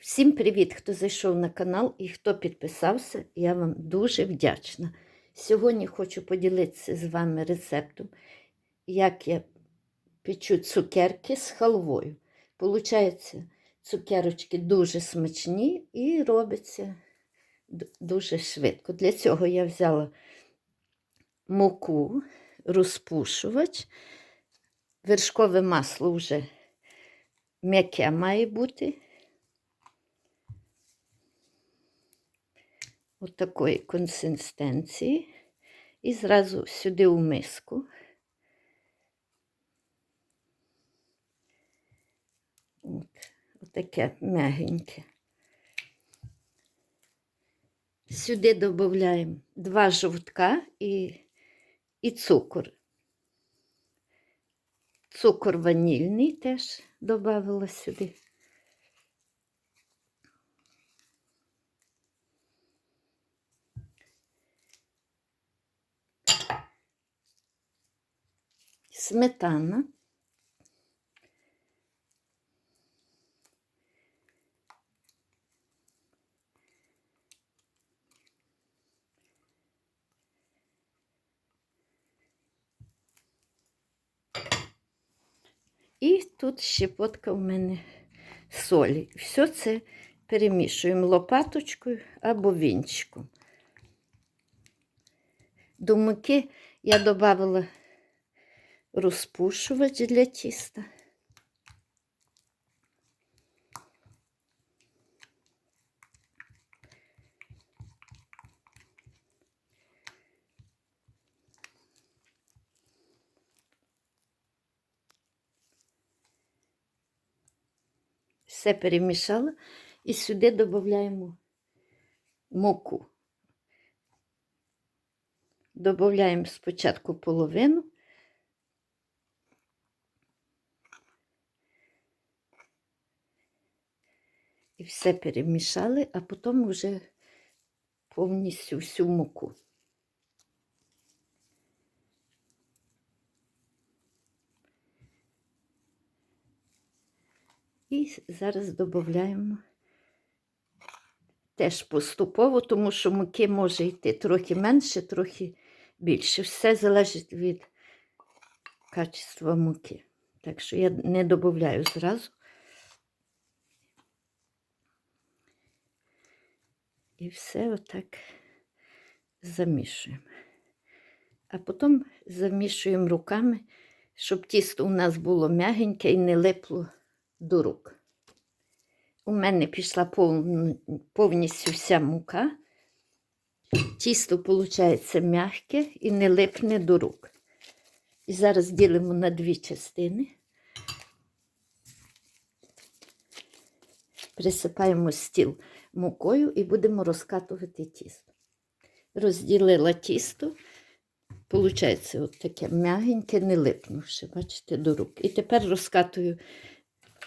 Всім привіт, хто зайшов на канал і хто підписався. Я вам дуже вдячна. Сьогодні хочу поділитися з вами рецептом, як я печу цукерки з халвою. Получається, цукерочки дуже смачні і робиться дуже швидко. Для цього я взяла муку, розпушувач, вершкове масло вже м'яке має бути. От такої консистенції. І зразу сюди у миску. От, отаке м'ягеньке. Сюди додаємо два жовтка і, і цукор. Цукор ванільний теж додавала сюди. Сметана. І тут щепотка в мене солі. Все це перемішуємо лопаточкою або вінчиком. До муки я додавала розпушувач для тіста. Все перемішала і сюди додаємо муку. Додаємо спочатку половину. І все перемішали, а потім вже повністю всю муку. І зараз додаємо теж поступово, тому що муки може йти трохи менше, трохи більше. Все залежить від качества муки. Так що я не додаю зразу. І все отак замішуємо. А потім замішуємо руками, щоб тісто у нас було м'ягеньке і не липло до рук. У мене пішла повністю вся мука. Тісто, виходить, м'яке і не липне до рук. І зараз ділимо на дві частини. Присипаємо стіл мукою і будемо розкатувати тісто. Розділила тісто, виходить, от таке м'ягеньке, не липнувши, бачите, до рук. І тепер розкатую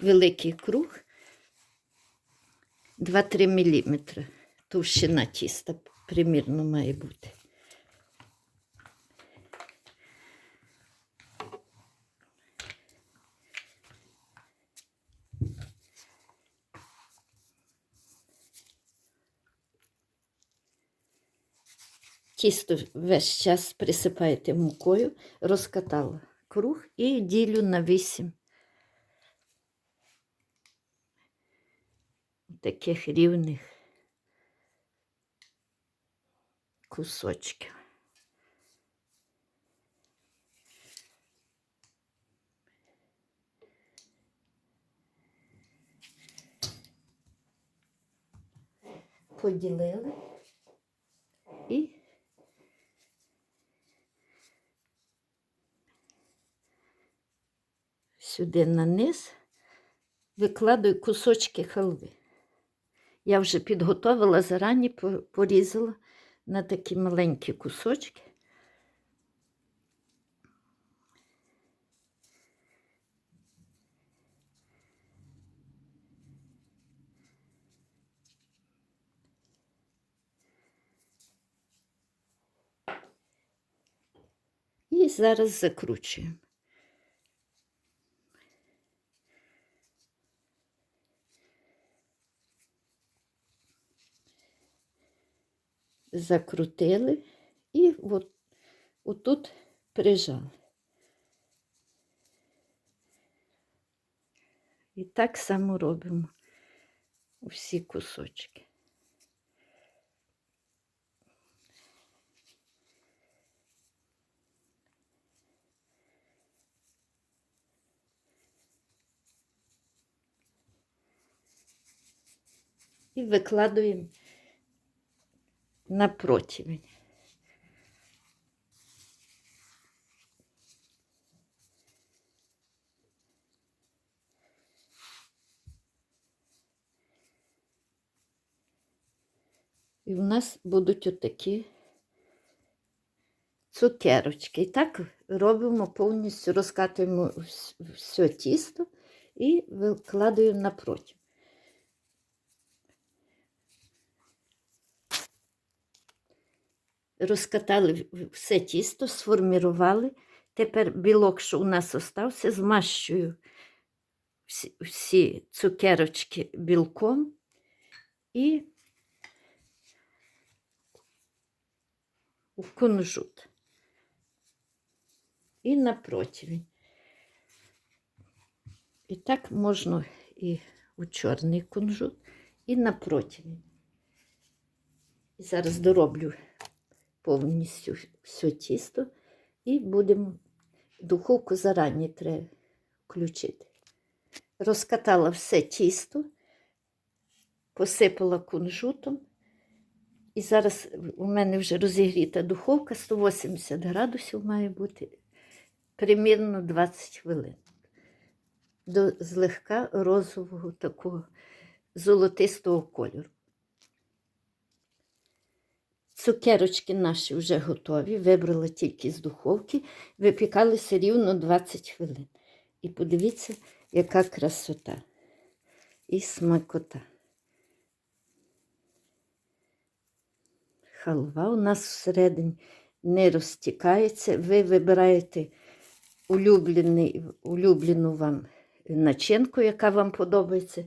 великий круг 2-3 мм. Товщина тіста примірно має бути. Тісто весь час присипаєте мукою, розкатала круг і ділю на 8 таких рівних кусочків. Поділили і сюди на низ викладаю кусочки халви. Я вже підготовила зарані, порізала на такі маленькі кусочки. І зараз закручуємо. Закрутили і от, отут прижали. І так само робимо всі кусочки. І викладуємо на противень. І в нас будуть отакі цукерочки. І так робимо повністю, розкатуємо все тісто і викладаємо на розкатали все тісто, сформірували. Тепер білок, що у нас остався, змащую всі, всі цукерочки білком і в кунжут. І на противень. І так можна і у чорний кунжут, і на противень. І зараз дороблю повністю все тісто і будемо духовку зарані треба включити. Розкатала все тісто, посипала кунжутом. І зараз у мене вже розігріта духовка 180 градусів має бути примірно 20 хвилин. До злегка розового такого золотистого кольору. Цукерочки наші вже готові. Вибрала тільки з духовки, випікалися рівно 20 хвилин. І подивіться, яка красота і смакота. Халва у нас всередині не розтікається. Ви вибираєте улюблений, улюблену вам начинку, яка вам подобається.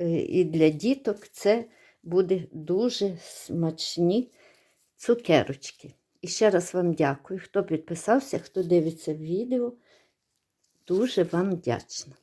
Е, І для діток це буде дуже смачні цукерочки. І ще раз вам дякую, хто підписався, хто дивиться відео. Дуже вам вдячна.